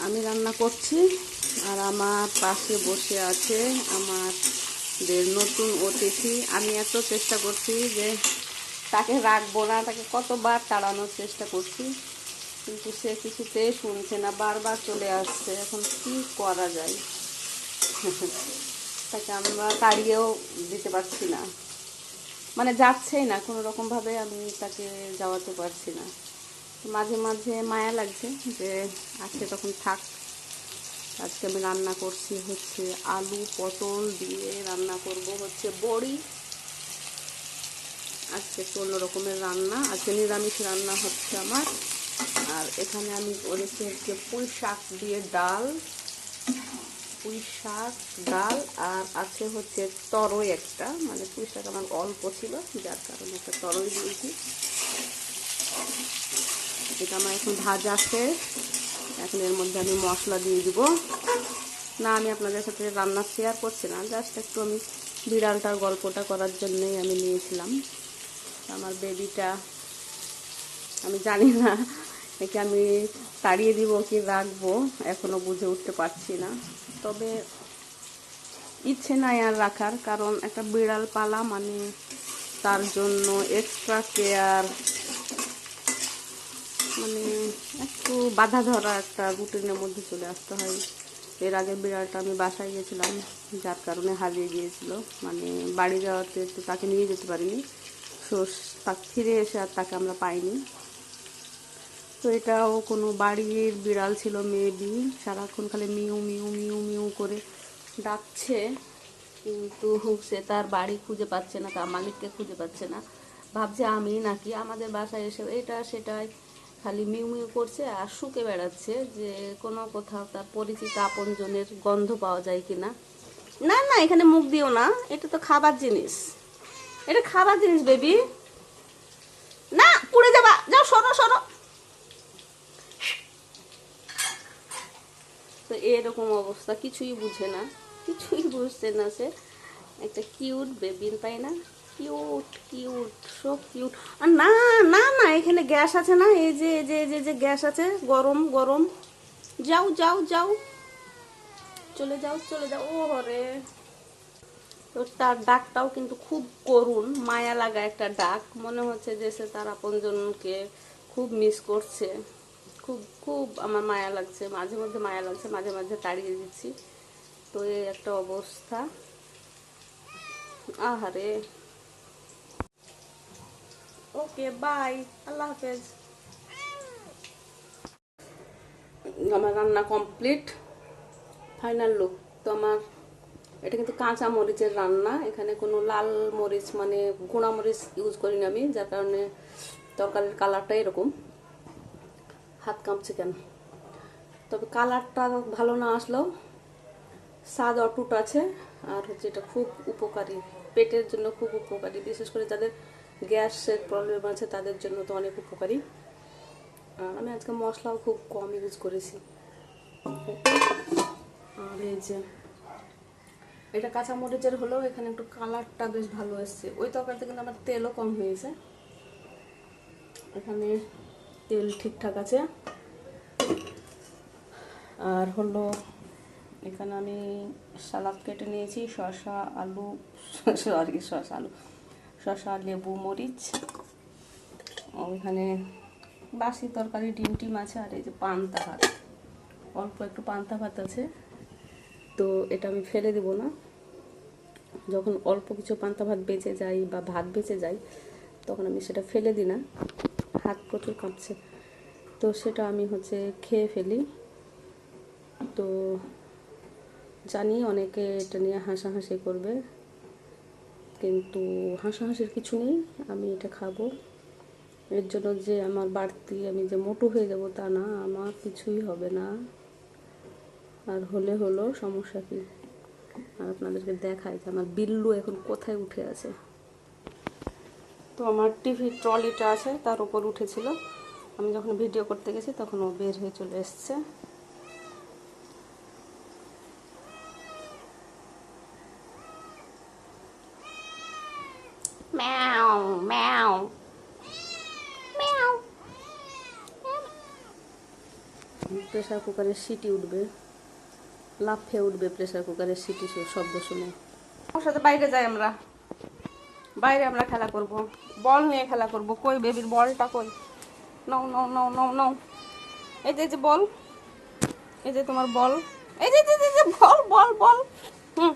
রান্না করছি আর আমার পাশে বসে আছে আমার দের নতুন অতিথি। আমি এত চেষ্টা করছি যে তাকে রাখব না, তাকে কতবার তাড়ানোর চেষ্টা করছি, কিন্তু সে কিছুতেই শুনছে না, বারবার চলে আসছে। এখন কি করা যায়? তাকে আমরা তাড়িয়েও দিতে পারছি না। মানে যাচ্ছেই না, কোনো রকমভাবে আমি তাকে যাওয়াতে পারছি না। মাঝে মাঝে মায়া লাগছে যে আজকে তখন থাক। আজকে আমি রান্না করছি হচ্ছে আলু পটল দিয়ে রান্না করব হচ্ছে বড়ি। আজকে একটু অন্য রকমের রান্না, আজকে নিরামিষ রান্না হচ্ছে আমার। আর এখানে আমি করেছি হচ্ছে পুঁই শাক দিয়ে ডাল। পুঁই শাক, ডাল আর আছে হচ্ছে তরই একটা মানে পুঁই শাক আমার অল্প ছিল, যার কারণে একটা তরই দিয়েছি। এটা আমার এখন ভাজা শেষ। এখন এর মধ্যে আমি মশলা দিয়ে দিব। না, আমি আপনাদের সাথে রান্না শেয়ার করছি না। জাস্ট একটু আমি বিড়ালটার গল্পটা করার জন্যই আমি নিয়েছিলাম। আমার বেবিটা আমি জানি না, একে আমি তাড়িয়ে দিব কি রাখব, এখনও বুঝে উঠতে পারছি না। তবে ইচ্ছে নাই আর রাখার, কারণ একটা বিড়াল পালা মানে তার জন্য এক্সট্রা কেয়ার মানে একটু বাধা ধরা একটা রুটিনের মধ্যে চলে আসতে হয়। এর আগে বিড়ালটা আমি বাসায় গেছিলাম যার কারণে হারিয়ে গিয়েছিল। মানে বাড়ি যাওয়াতে তো তাকে নিয়ে যেতে পারিনি। সো তাকে ফিরে এসে আর তাকে আমরা পাইনি। তো এটাও কোনো বাড়ির বিড়াল ছিল, মেবি। সারাক্ষণ খালি মিউ মিউ মিউ মিউ করে ডাকছে। কিন্তু সে তার বাড়ি খুঁজে পাচ্ছে না, তার মালিককে খুঁজে পাচ্ছে না। ভাবছে, আমি নাকি আমাদের বাসায় এসে এটা সেটাই খালি মিউ মিউ করছে আর শুকে বেড়াচ্ছে যে কোনো কোথাও তার পরিচিত আপনজনের গন্ধ পাওয়া যায় কি না না না এখানে মুখ দিও না, এটা তো খাবার জিনিস। এটা খাবার জিনিস, বেবি। না, পুড়ে যাবা। যাও, সরো সরো। তো এরকম অবস্থা, কিছুই বুঝে না, কিছুই বুঝছে না সে। একটা কিউট বেবিন পাই না? কিউট কিউট সব কিউট আর না না না, এখানে গ্যাস আছে না? এই যে এই যে এই যে গ্যাস আছে, গরম গরম। যাও যাও যাও। চলে যাও চলে যাও। ও হরে। তো তার ডাকটাও কিন্তু খুব করুণ, মায়া লাগা একটা ডাক। মনে হচ্ছে যে সে তার আপনজনকে খুব মিস করছে। খুব খুব আমার মায়া লাগছে, মাঝে মধ্যে মায়া লাগছে, মাঝে মাঝে তাড়িয়ে দিচ্ছি। তো এই একটা অবস্থা। আহারে। ওকে বাই আল্লাহ হাফেজ আমার রান্না কমপ্লিট ফাইনাল লুক তো আমার, এটা কিন্তু কাঁচা মরিচের রান্না। এখানে কোনো লাল মরিচ মানে গুঁড়া মরিচ ইউজ করিনি আমি, যার কারণে তরকারির কালারটা এরকম। হাত কাঁপছে কেন? তবে কালারটা ভালো না আসলেও স্বাদ অটুট আছে। আর হচ্ছে এটা খুব উপকারী, পেটের জন্য খুব উপকারী, বিশেষ করে যাদের গ্যাসের প্রবলেম আছে, তাদের জন্য তো অনেক উপকারী। আর আমি আজকে মশলাও খুব কম ইউজ করেছি। আর এই যে, এটা কাঁচা মরিচের হলেও এখানে একটু কালারটা বেশ ভালো এসছে। ওই তরকারিতে কিন্তু আমার তেলও কম হয়েছে। এখানে তেল ঠিকঠাক আছে। আর হলো, এখানে আমি সালাদ কেটে নিয়েছি, শসা, আলু, সরি, শসা, আলু। শসা, লেবু, মরিচ। ওইখানে বাসি তরকারি, ডিম টিম আছে, আর এই যে পান্তা ভাত। অল্প একটু পান্তা ভাত আছে। তো এটা আমি ফেলে দেব না। যখন অল্প কিছু পান্তা ভাত বেঁচে যায় বা ভাত বেঁচে যায়, তখন আমি সেটা ফেলে দিই না। হাত প্রচুর কাঁপছে। তো সেটা আমি হচ্ছে খেয়ে ফেলি। তো জানি অনেকে এটা নিয়ে হাসাহাসি করবে। কিন্তু হাসাহাসির কিছু নেই, আমি এটা খাব। এর জন্য যে আমার বাড়তি আমি যে মোটু হয়ে যাব তা না, আমার কিছুই হবে না। আর হলে হলো সমস্যা কি? আর আপনাদেরকে দেখাই যে আমার বিল্লু এখন কোথায় উঠে আছে। তো আমার টিভি ট্রলিটা আছে, তার উপর উঠেছিল। আমি যখন ভিডিও করতে গেছি, তখন ও বের হয়ে চলে এসছে। প্রেশার কুকারের সিটি উঠবে। লাফে উঠবে প্রেশার কুকারের সিটি শব্দ শুনে। ওর সাথে বাইরে যাই আমরা। বাইরে আমরা খেলা করব। বল নিয়ে খেলা করব। কই বেবির বলটা কই? নও, নাও, নও নও নও। এই যে এই যে বল। এই যে তোমার বল। এই যে বল বল বল। হুম।